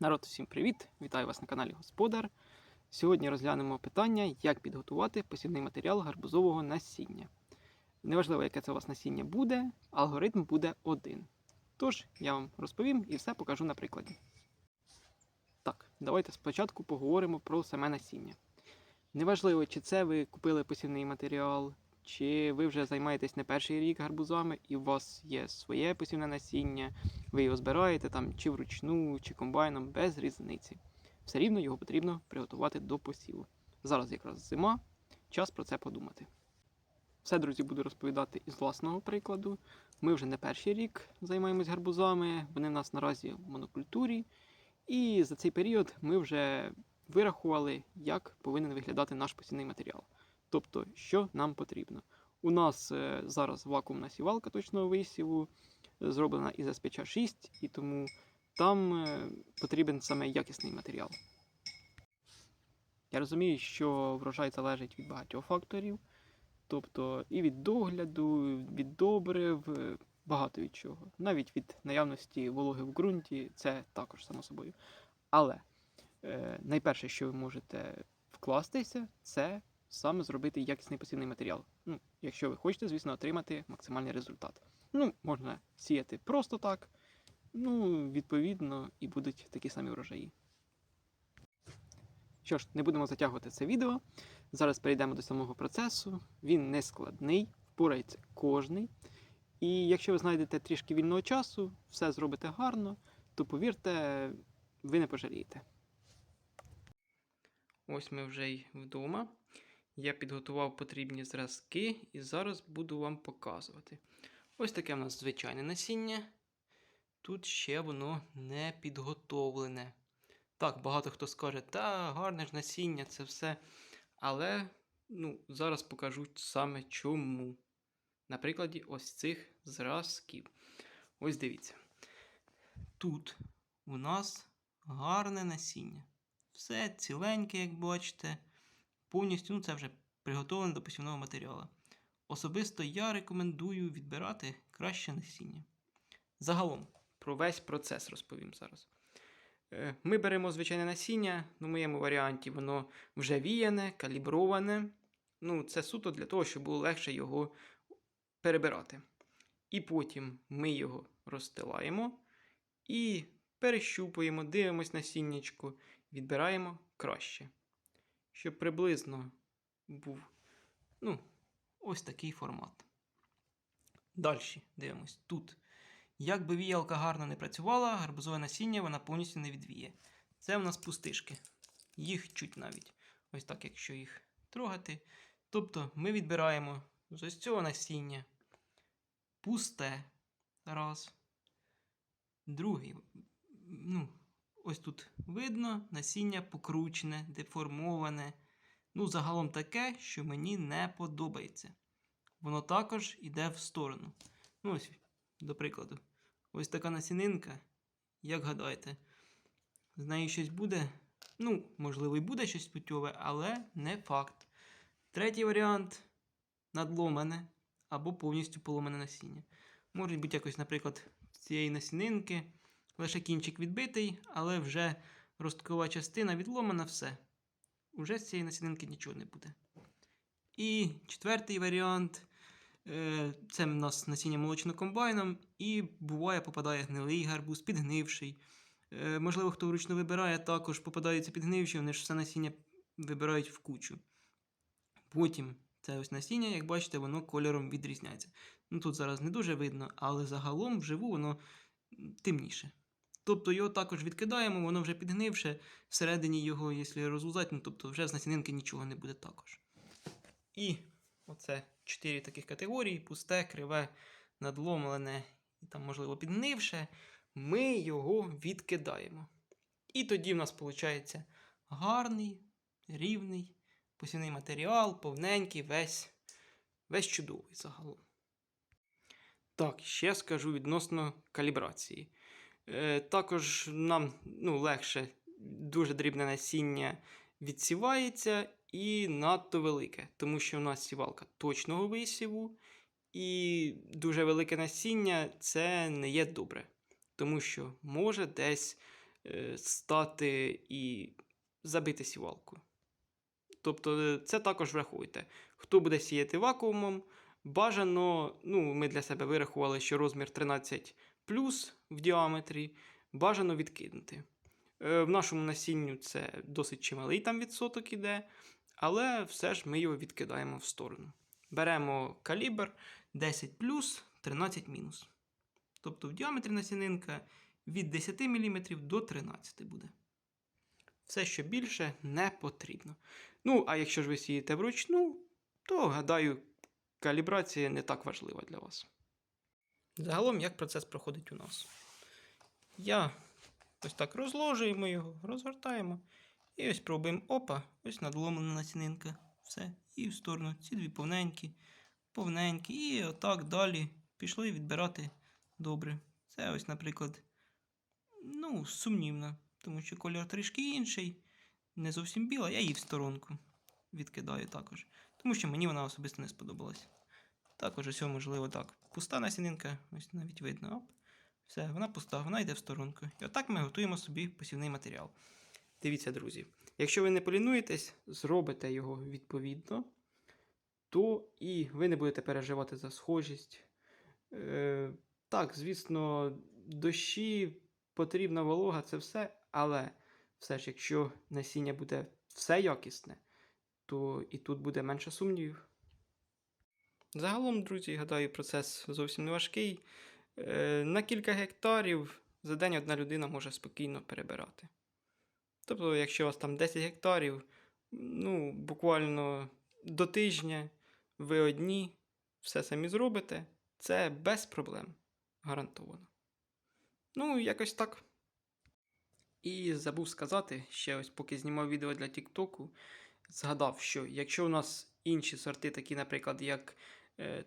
Народ, всім привіт! Вітаю вас на каналі Господар. Сьогодні розглянемо питання, як підготувати посівний матеріал гарбузового насіння. Неважливо, яке це у вас насіння буде, алгоритм буде один. Тож, я вам розповім і все покажу на прикладі. Так, давайте спочатку поговоримо про саме насіння. Неважливо, чи це ви купили посівний матеріал, чи ви вже займаєтесь не перший рік гарбузами, і у вас є своє посівне насіння, ви його збираєте там чи вручну, чи комбайном, без різниці. Все рівно його потрібно приготувати до посіву. Зараз якраз зима, час про це подумати. Все, друзі, буду розповідати із власного прикладу. Ми вже не перший рік займаємось гарбузами, вони в нас наразі в монокультурі. І за цей період ми вже вирахували, як повинен виглядати наш посівний матеріал. Тобто, що нам потрібно. У нас е, зараз вакуумна сівалка точного висіву, е, зроблена із СПЧ 6, і тому там е, потрібен саме якісний матеріал. Я розумію, що врожай залежить від багатьох факторів, тобто і від догляду, від добрив, багато від чого. Навіть від наявності вологи в ґрунті, це також само собою. Але е, найперше, що ви можете вкластися, це саме зробити якісний посівний матеріал. Ну, якщо ви хочете, звісно, отримати максимальний результат. Ну, можна сіяти просто так, ну, відповідно, і будуть такі самі врожаї. Що ж, не будемо затягувати це відео. Зараз перейдемо до самого процесу. Він не складний, впорається кожний. І якщо ви знайдете трішки вільного часу, все зробите гарно, то повірте, ви не пожалієте. Ось ми вже й вдома. Я підготував потрібні зразки і зараз буду вам показувати. Ось таке в нас звичайне насіння. Тут ще воно не підготовлене. Так, багато хто скаже, та гарне ж насіння, це все. Але ну, зараз покажу саме чому. На прикладі ось цих зразків. Ось дивіться. Тут у нас гарне насіння. Все ціленьке, як бачите. Повністю ну, це вже приготовлене до посівного матеріалу. Особисто я рекомендую відбирати краще насіння. Загалом, про весь процес розповім зараз. Е, Ми беремо звичайне насіння, в моєму варіанті воно вже віяне, каліброване. Ну, це суто для того, щоб було легше його перебирати. І потім ми його розстилаємо і перещупуємо, дивимось насіннячко, відбираємо краще. Щоб приблизно був ну, ось такий формат. Далі дивимось тут. Як би віялка гарно не працювала, гарбузове насіння вона повністю не відвіє. Це в нас пустишки. Їх чуть навіть. Ось так, якщо їх трогати. Тобто ми відбираємо з ось цього насіння пусте. Раз. Другий. Ну, ось тут видно насіння покручене, деформоване. Ну, загалом таке, що мені не подобається. Воно також йде в сторону. Ну, ось, до прикладу, ось така насінинка. Як гадаєте, з нею щось буде? Ну, можливо, і буде щось путьове, але не факт. Третій варіант надломане або повністю поломане насіння. Може бути якось, наприклад, цієї насінинки лише кінчик відбитий, але вже росткова частина відломана, все. Уже з цієї насінинки нічого не буде. І четвертий варіант е, це в нас насіння молочним комбайном, і буває, попадає гнилий гарбуз, підгнивший. Е, Можливо, хто вручну вибирає, також попадаються підгнивші, вони ж все насіння вибирають в кучу. Потім це ось насіння, як бачите, воно кольором відрізняється. Ну Тут зараз не дуже видно, але загалом вживу воно темніше. Тобто його також відкидаємо, воно вже підгнивше, всередині його, якщо розлузати, ну, тобто вже з насінинки нічого не буде також. І оце чотири таких категорії: пусте, криве, надломлене і там, можливо, підгнивше. Ми його відкидаємо. І тоді в нас виходить гарний, рівний посівний матеріал, повненький, весь, весь чудовий загалом. Так, ще скажу відносно калібрації. Е, також нам ну, легше дуже дрібне насіння відсівається і надто велике, тому що в нас сівалка точного висіву, і дуже велике насіння це не є добре, тому що може десь е, стати і забити сівалку. Тобто, е, це також врахуйте. Хто буде сіяти вакуумом, бажано, ну, ми для себе вирахували, що розмір 13 в діаметрі, бажано відкинути. Е, В нашому насінню це досить чималий там відсоток іде, але все ж ми його відкидаємо в сторону. Беремо калібр 10 13 мінус. Тобто в діаметрі насінинка від 10 мм до 13 буде. Все, що більше, не потрібно. Ну, а якщо ж ви сієте вручну, то, гадаю, калібрація не так важлива для вас. Загалом, як процес проходить у нас? Я ось так розложуємо його, розгортаємо. І ось пробуємо опа, ось надломлена насінинка. Все. І в сторону. Ці дві повненькі, повненькі. І отак далі пішли відбирати добре. Це ось, наприклад, ну, сумнівно, тому що кольор трішки інший, не зовсім біла, я її в сторонку відкидаю також. Тому що мені вона особисто не сподобалась. Також ось, можливо, так. Пуста насінинка, ось навіть видно. Оп. Все, вона пуста, вона йде в сторонку. І отак ми готуємо собі посівний матеріал. Дивіться, друзі, якщо ви не полінуєтесь, зробите його відповідно, то і ви не будете переживати за схожість. Е, так, звісно, дощі, потрібна волога, це все, але все ж, якщо насіння буде все якісне, то і тут буде менше сумнівів. Загалом, друзі, гадаю, процес зовсім не важкий. Е, На кілька гектарів за день одна людина може спокійно перебирати. Тобто, якщо у вас там 10 гектарів, ну, буквально до тижня ви одні все самі зробите, це без проблем. Гарантовано. Ну, якось так. І забув сказати, ще ось поки знімав відео для Тіктоку, згадав, що якщо у нас інші сорти, такі, наприклад, як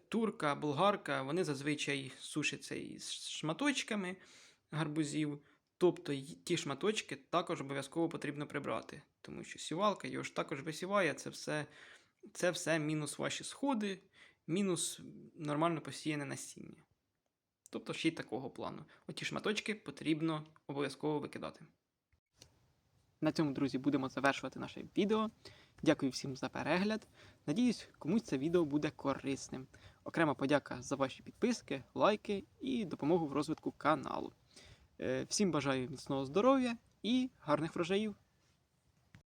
турка, болгарка, вони зазвичай сушаться із шматочками гарбузів. Тобто ті шматочки також обов'язково потрібно прибрати, тому що сівалка його ж також висіває, це все, це все мінус ваші сходи, мінус нормально посіяне насіння. Тобто ще й такого плану. Оті шматочки потрібно обов'язково викидати. На цьому, друзі, будемо завершувати наше відео. Дякую всім за перегляд. Надіюсь, комусь це відео буде корисним. Окрема подяка за ваші підписки, лайки і допомогу в розвитку каналу. Е, Всім бажаю міцного здоров'я і гарних врожаїв!